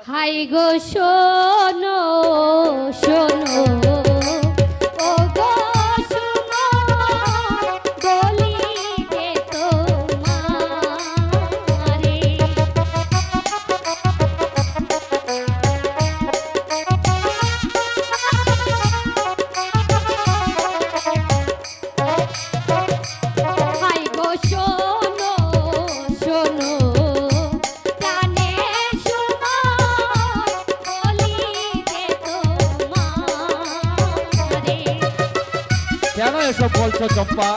High গো শোনো শোনো। কেন এসব বলছো চম্পা